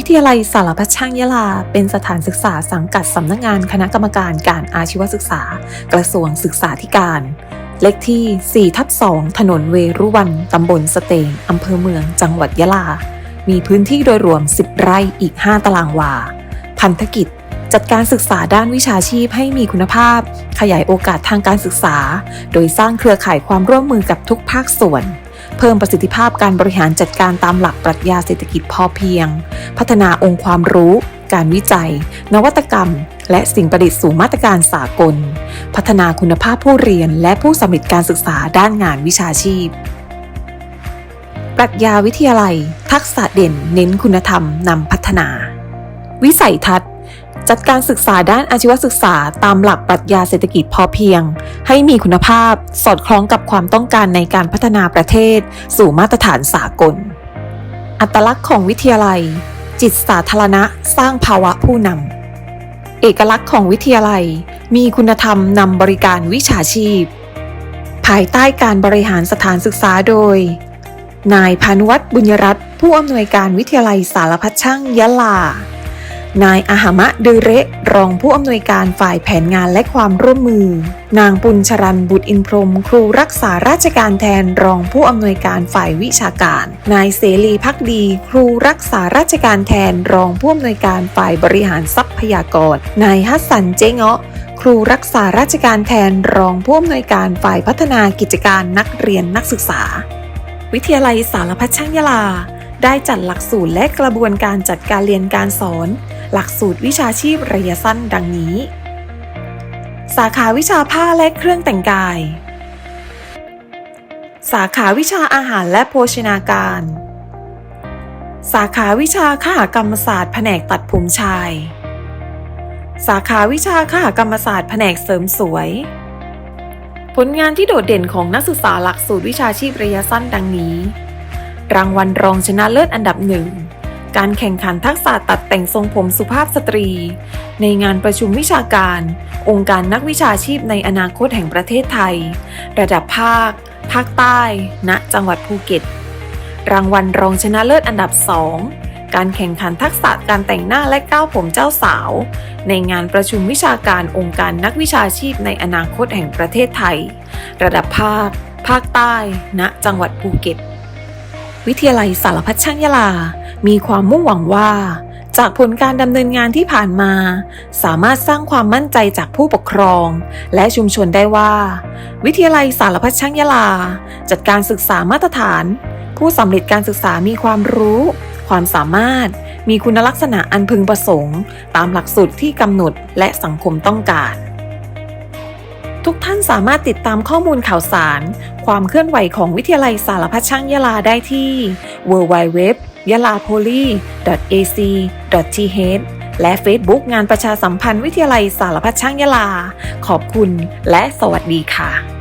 วิทยาลัยสารพัดช่างยะลา เป็นสถานศึกษาสังกัดสำนักงานคณะกรรมการการอาชีวศึกษา กระทรวงศึกษาธิการ เลขที่ 4 ทับ 2 ถนนเวรุวัน ตำบลสเตงอำเภอเมือง จังหวัดยะลา มีพื้นที่โดยรวม 10 ไร่อีก 5 ตารางวา พันธกิจ จัดการศึกษาด้านวิชาชีพให้มีคุณภาพ ขยายโอกาสทางการศึกษา โดยสร้างเครือข่ายความร่วมมือกับทุกภาคส่วน เพิ่มประสิทธิภาพการบริหารจัดการตามหลักปรัชญาเศรษฐกิจพอเพียง พัฒนาองค์ความรู้ การวิจัย นวัตกรรม และสิ่งประดิษฐ์สู่มาตรการสากล พัฒนาคุณภาพผู้เรียนและผู้สำเร็จการศึกษาด้านงานวิชาชีพ ปรัชญาวิทยาลัย ทักษะเด่น เน้นคุณธรรมนำพัฒนา วิสัยทัศน์ จัดการศึกษาด้านอาชีวศึกษาตามหลักปรัชญาเศรษฐกิจพอเพียง ให้มีคุณภาพสอดคล้องกับความต้องการในการพัฒนาประเทศ สู่มาตรฐานสากล อัตลักษณ์ของวิทยาลัย จิตสาธารณะสร้างภาวะผู้นำเอกลักษณ์ของวิทยาลัย มีคุณธรรมนำบริการวิชาชีพ ภายใต้การบริหารสถานศึกษาโดย นายพานุวัฒน์บุญรัตน์ผู้อำนวยการวิทยาลัยสารพัดช่างยะลา นายอาหามะดือเระรองผู้อำนวยการฝ่ายแผนงานและความร่วมมือ นางปุญชรันบุตรอินพรม ครูรักษาราชการแทนรองผู้อำนวยการฝ่ายวิชาการ นายเสรีพักดี ครูรักษาราชการแทนรองผู้อำนวยการฝ่ายบริหารทรัพยากร นายฮัสสันเจเงาะครูรักษาราชการแทนรองผู้อำนวยการฝ่ายพัฒนากิจการนักเรียนนักศึกษา วิทยาลัยสารพัดช่างยะลา ได้จัดหลักสูตรและกระบวนการจัดการเรียนการสอน หลักสูตรวิชาชีพระยะสั้นดังนี้ สาขาวิชาผ้าและเครื่องแต่งกาย สาขาวิชาอาหารและโภชนาการ สาขาวิชาขหกรรมศาสตร์แผนกตัดผมชาย สาขาวิชาขหกรรมศาสตร์แผนกเสริมสวย ผลงานที่โดดเด่นของนักศึกษาหลักสูตรวิชาชีพระยะสั้นดังนี้ รางวัลรองชนะเลิศอันดับหนึ่ง การแข่งขันทักษะตัดแต่งทรงผมสุภาพสตรี ในงานประชุมวิชาการ องค์การนักวิชาชีพในอนาคตแห่งประเทศไทย ระดับภาค ภาคใต้ ณ จังหวัดภูเก็ต รางวัลรองชนะเลิศอันดับ 2 การแข่งขันทักษะการแต่งหน้าและก้าวผมเจ้าสาว ในงานประชุมวิชาการองค์การนักวิชาชีพในอนาคตแห่งประเทศไทย ระดับภาค ภาคใต้ ณ จังหวัดภูเก็ต วิทยาลัยสารพัดช่างยะลา มีความมุ่งหวังว่า จากผลการดำเนินงานที่ผ่านมา สามารถสร้างความมั่นใจจากผู้ปกครอง และชุมชนได้ว่า วิทยาลัยสารพัดช่างยะลา จัดการศึกษามาตรฐาน ผู้สำเร็จการศึกษามีความรู้ ความสามารถ มีคุณลักษณะอันพึงประสงค์ ตามหลักสูตรที่กำหนดและสังคมต้องการทุกท่านสามารถติดตามข้อมูลข่าวสาร ความเคลื่อนไหวของวิทยาลัยสารพัดช่างยะลาได้ที่ www y a l a p o l y ac th และ Facebook งานประชาสัมพันธ์วิทยาลัยสารพัดช่างยะลา ขอบคุณและสวัสดีค่ะ